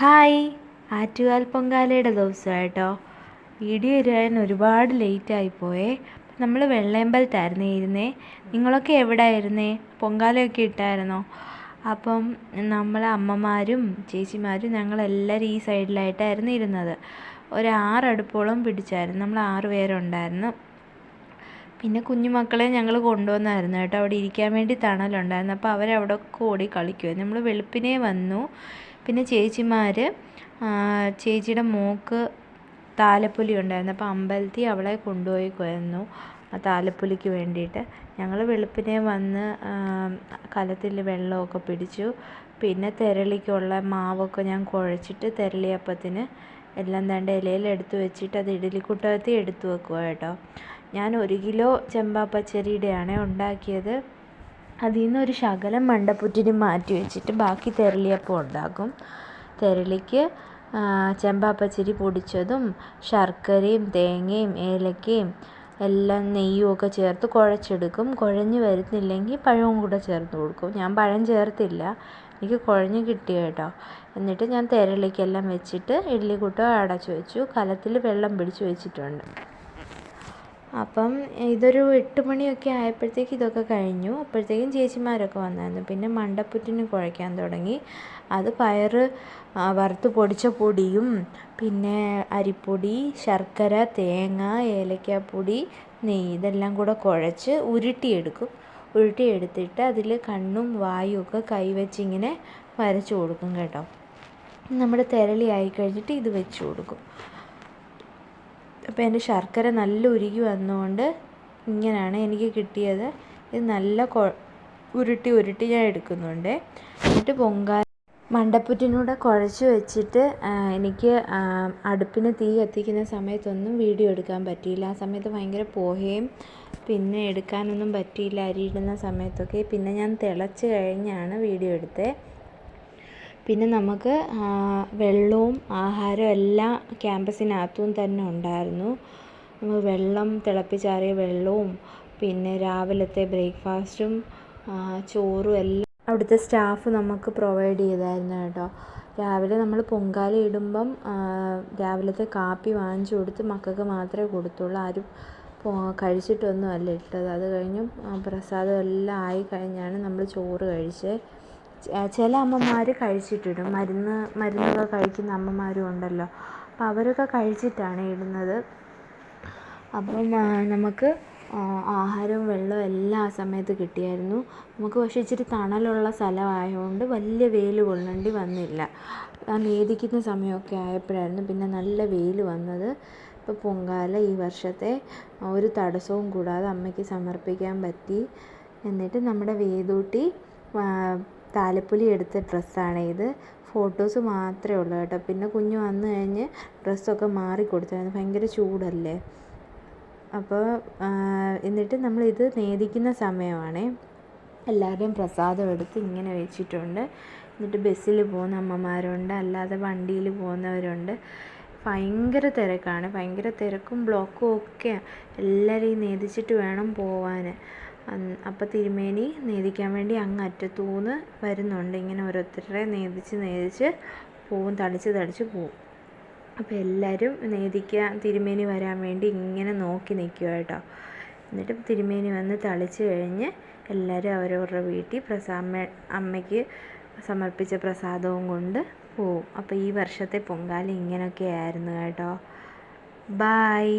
Hi. Attukal പൊങ്കാലയുടെ ദിവസമായിട്ടോ. Video ഇടാൻ ഒരുപാട് ലേറ്റായിപ്പോയേ നമ്മൾ വെള്ളയമ്പലത്തായിരുന്നു ഇരുന്നേ. നിങ്ങളൊക്കെ എവിടെ ആയിരുന്നേ പൊങ്കാലയൊക്കെ ഇട്ടായിരുന്നോ? അപ്പം നമ്മൾ അമ്മമാരും ചേച്ചിമാരും ഞങ്ങളെല്ലാവരും ഈ സൈഡിലായിട്ടായിരുന്നു ഇരുന്നത്. ഒരു ആറ് അടുപ്പോളം പിടിച്ചായിരുന്നു. നമ്മൾ ആറ് പേരുണ്ടായിരുന്നു. പിന്നെ കുഞ്ഞുമക്കളെ ഞങ്ങൾ കൊണ്ടുവന്നായിരുന്നു കേട്ടോ. അവിടെ ഇരിക്കാൻ വേണ്ടി തണലുണ്ടായിരുന്നു. അപ്പോൾ അവരവിടെ ഓടി കളിക്കുമായിരുന്നു നമ്മൾ വെളുപ്പിനെ വന്നു. പിന്നെ ചേച്ചിമാർ ചേച്ചിയുടെ മോൾക്ക് താലപ്പൊലി ഉണ്ടായിരുന്നു. അപ്പോൾ അമ്പലത്തിൽ അവളെ കൊണ്ടുപോയി കൊണ്ടുപോയിക്കുമായിരുന്നു ആ താലപ്പൊലിക്ക് വേണ്ടിയിട്ട്. ഞങ്ങൾ വെളുപ്പിനെ വന്ന് കലത്തിൽ വെള്ളമൊക്കെ പിടിച്ചു. പിന്നെ തെരളിക്കുള്ള മാവൊക്കെ ഞാൻ കുഴച്ചിട്ട് തെരളിയപ്പത്തിന് എല്ലാം തണ്ട ഇലയിൽ എടുത്തു വെച്ചിട്ട് അത് ഇഡ്ഡലിക്കുട്ടകത്തിൽ എടുത്തു വെക്കുക കേട്ടോ. ഞാൻ ഒരു കിലോ ചെമ്പാ പച്ചരിയുടെയാണ് ഉണ്ടാക്കിയത്. അതിൽ നിന്ന് ഒരു ശകലം മണ്ടപ്പുറ്റിന് മാറ്റി വെച്ചിട്ട് ബാക്കി തെരളിയപ്പം ഉണ്ടാക്കും തെരളിക്ക് ചെമ്പാ പച്ചരി പൊടിച്ചതും ശർക്കരയും തേങ്ങയും ഏലക്കയും എല്ലാം നെയ്യും ഒക്കെ ചേർത്ത് കുഴച്ചെടുക്കും. കുഴഞ്ഞ് വരുന്നില്ലെങ്കിൽ പഴവും കൂടെ ചേർത്ത് കൊടുക്കും. ഞാൻ പഴം ചേർത്തില്ല. എനിക്ക് കുഴഞ്ഞ് കിട്ടി കേട്ടോ. എന്നിട്ട് ഞാൻ തെരളിക്കെല്ലാം വെച്ചിട്ട് ഇഡ്ഡലിക്കുട്ട അടച്ചു വെച്ചു. കലത്തിൽ വെള്ളം പിടിച്ച് വെച്ചിട്ടുണ്ട്. അപ്പം ഇതൊരു എട്ട് മണിയൊക്കെ ആയപ്പോഴത്തേക്ക് ഇതൊക്കെ കഴിഞ്ഞു. അപ്പോഴത്തേക്കും ചേച്ചിമാരൊക്കെ വന്നായിരുന്നു. പിന്നെ മണ്ടപ്പുറ്റിന് കുഴയ്ക്കാൻ തുടങ്ങി. അത് പയർ വറുത്ത് പൊടിച്ച പൊടിയും പിന്നെ അരിപ്പൊടി ശർക്കര തേങ്ങ ഏലക്കാപ്പൊടി നെയ്യ് ഇതെല്ലാം കൂടെ കുഴച്ച് ഉരുട്ടിയെടുക്കും. ഉരുട്ടിയെടുത്തിട്ട് അതിൽ കണ്ണും വായും ഒക്കെ കൈവച്ചിങ്ങനെ വരച്ച് കൊടുക്കും കേട്ടോ. നമ്മുടെ തിരളി ആയി കഴിഞ്ഞിട്ട് ഇത് വെച്ച് കൊടുക്കും. അപ്പോൾ എന്റെ ശർക്കര നല്ല ഉരുകി വന്നുകൊണ്ട് ഇങ്ങനെയാണ് എനിക്ക് കിട്ടിയത്. ഇത് നല്ല ഉരുട്ടി ഉരുട്ടി ഞാൻ എടുക്കുന്നുണ്ട്. എന്നിട്ട് പൊങ്കാല മണ്ടപ്പുറ്റിനൂടെ കുഴച്ച് വെച്ചിട്ട് എനിക്ക് അടുപ്പിന് തീ കത്തിക്കുന്ന സമയത്തൊന്നും വീഡിയോ എടുക്കാൻ പറ്റിയില്ല. ആ സമയത്ത് ഭയങ്കര പോഹയും പിന്നെ എടുക്കാനൊന്നും പറ്റിയില്ല അരിയിടുന്ന സമയത്തൊക്കെ. പിന്നെ ഞാൻ തിളച്ച് കഴിഞ്ഞാണ് വീഡിയോ എടുത്തത്. പിന്നെ നമുക്ക് വെള്ളവും ആഹാരവും എല്ലാം ക്യാമ്പസിനകത്തും തന്നെ ഉണ്ടായിരുന്നു. നമുക്ക് വെള്ളം തിളപ്പിച്ചാറിയ വെള്ളവും പിന്നെ രാവിലത്തെ ബ്രേക്ക്ഫാസ്റ്റും ചോറും എല്ലാം അവിടുത്തെ സ്റ്റാഫ് നമുക്ക് പ്രൊവൈഡ് ചെയ്തായിരുന്നു കേട്ടോ. രാവിലെ നമ്മൾ പൊങ്കാല ഇടുമ്പം രാവിലത്തെ കാപ്പി വാങ്ങിച്ചു കൊടുത്ത് മക്കൾക്ക് മാത്രമേ കൊടുത്തുള്ളൂ. ആരും കഴിച്ചിട്ടൊന്നും അല്ല ഇട്ടത്. അത് കഴിഞ്ഞും പ്രസാദം എല്ലാം ആയി കഴിഞ്ഞാണ് നമ്മൾ ചോറ് കഴിച്ചത്. ചില അമ്മമാർ കഴിച്ചിട്ടിടും. മരുന്ന് മരുന്നൊക്കെ കഴിക്കുന്ന അമ്മമാരും ഉണ്ടല്ലോ. അപ്പം അവരൊക്കെ കഴിച്ചിട്ടാണ് ഇടുന്നത്. അപ്പം നമുക്ക് ആഹാരവും വെള്ളവും എല്ലാം സമയത്ത് കിട്ടിയായിരുന്നു. നമുക്ക് പക്ഷേ ഇച്ചിരി തണലുള്ള സ്ഥലമായതുകൊണ്ട് വലിയ വെയിൽ കൊള്ളേണ്ടി വന്നില്ല. ആ നേദിക്കുന്ന സമയമൊക്കെ ആയപ്പോഴായിരുന്നു പിന്നെ നല്ല വെയിൽ വന്നത്. ഇപ്പോൾ പൊങ്കാല ഈ വർഷത്തെ ഒരു തടസ്സവും കൂടാതെ അമ്മയ്ക്ക് സമർപ്പിക്കാൻ പറ്റി. എന്നിട്ട് നമ്മുടെ വേദൂട്ടി താലപ്പൊലി എടുത്ത ഡ്രസ്സാണ് ഇത്. ഫോട്ടോസ് മാത്രമേ ഉള്ളൂ കേട്ടോ. പിന്നെ കുഞ്ഞ് വന്നു കഴിഞ്ഞ് ഡ്രസ്സൊക്കെ മാറി കൊടുത്തായിരുന്നു. ഭയങ്കര ചൂടല്ലേ? അപ്പോൾ എന്നിട്ട് നമ്മൾ ഇത് നേദിക്കുന്ന സമയമാണേ. എല്ലാവരുടെയും പ്രസാദം എടുത്ത് ഇങ്ങനെ വെച്ചിട്ടുണ്ട്. എന്നിട്ട് ബസ്സിൽ പോകുന്ന അമ്മമാരുണ്ട്. അല്ലാതെ വണ്ടിയിൽ പോകുന്നവരുണ്ട്. ഭയങ്കര തിരക്കാണ്. ഭയങ്കര തിരക്കും ബ്ലോക്കും ഒക്കെ എല്ലാവരെയും നേദിച്ചിട്ട് വേണം പോവാൻ. അപ്പം തിരുമേനി നേദിക്കാൻ വേണ്ടി അങ്ങ് അറ്റത്തൂന്ന് വരുന്നുണ്ട്. ഇങ്ങനെ ഓരോരുത്തരെ നേദിച്ച് നേദിച്ച് പോവും തളിച്ച് തളിച്ച് പോവും. അപ്പോൾ എല്ലാവരും നേദിക്കാൻ തിരുമേനി വരാൻ വേണ്ടി ഇങ്ങനെ നോക്കി നിൽക്കുക കേട്ടോ. എന്നിട്ട് തിരുമേനി വന്ന് തളിച്ച് കഴിഞ്ഞ് എല്ലാവരും അവരവരുടെ വീട്ടിൽ പ്രസാ അമ്മയ്ക്ക് സമർപ്പിച്ച പ്രസാദവും കൊണ്ട് പോവും. അപ്പോൾ ഈ വർഷത്തെ പൊങ്കാല ഇങ്ങനെയൊക്കെ ആയിരുന്നു കേട്ടോ. ബായ്